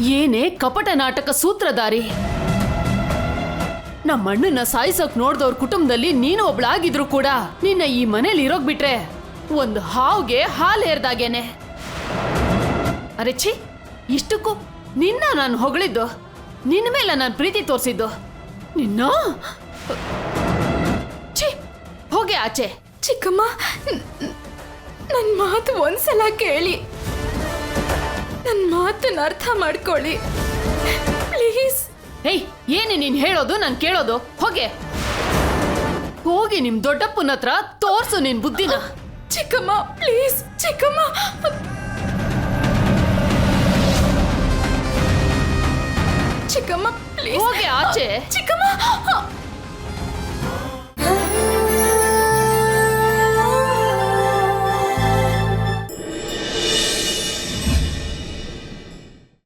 ಏನೇ ಕಪಟ ನಾಟಕ ಸೂತ್ರಧಾರಿ. ನಮ್ಮ ಅಣ್ಣನ ಸಾಯಿಸಕ್ ನೋಡ್ದವ್ರ ಕುಟುಂಬದಲ್ಲಿ ನೀನು ಒಬ್ಳಾಗಿದ್ರು ಕೂಡ ನಿನ್ನ ಈ ಮನೇಲಿ ಇರೋಗ್ ಬಿಟ್ರೆ ಒಂದು ಹಾವ್ಗೆ ಹಾಲು ಏರ್ದಾಗೇನೆ. ಅರೆ ಛೀ, ಇಷ್ಟಕ್ಕೂ ನಿನ್ನ ನಾನು ಹೊಗಳಿದ್ದು ನಿನ್ನ ಮೇಲೆ ನಾನು ಪ್ರೀತಿ ತೋರಿಸಿದ್ದು. ನಿನ್ನ? ಛೀ, ಹೋಗೆ ಆಚೆ. ಚಿಕ್ಕಮ್ಮ ನನ್ನ ಮಾತು ಒಂದ್ಸಲ ಕೇಳಿ. ನನ್ನ ಮಾತನ್ನ ಅರ್ಥ ಮಾಡ್ಕೊಳ್ಳಿ. ಪ್ಲೀಸ್. ಏಯ್ ಏನು ನೀನ್ ಹೇಳೋದು ನಾನು ಕೇಳೋದು? ಹೋಗೆ. ಹೋಗಿ ನಿಮ್ ದೊಡ್ಡಪ್ಪನ ಹತ್ರ ತೋರ್ಸು ನಿನ್ ಬುದ್ಧಿನ. ಚಿಕ್ಕಮ್ಮ ಪ್ಲೀಸ್ ಚಿಕ್ಕಮ್ಮ. ಚಿಕ್ಕಮ್ಮ ಪ್ಲೀಸ್. ಹೋಗೆ ಆಚೆ. ಚಿಕ್ಕಮ್ಮ.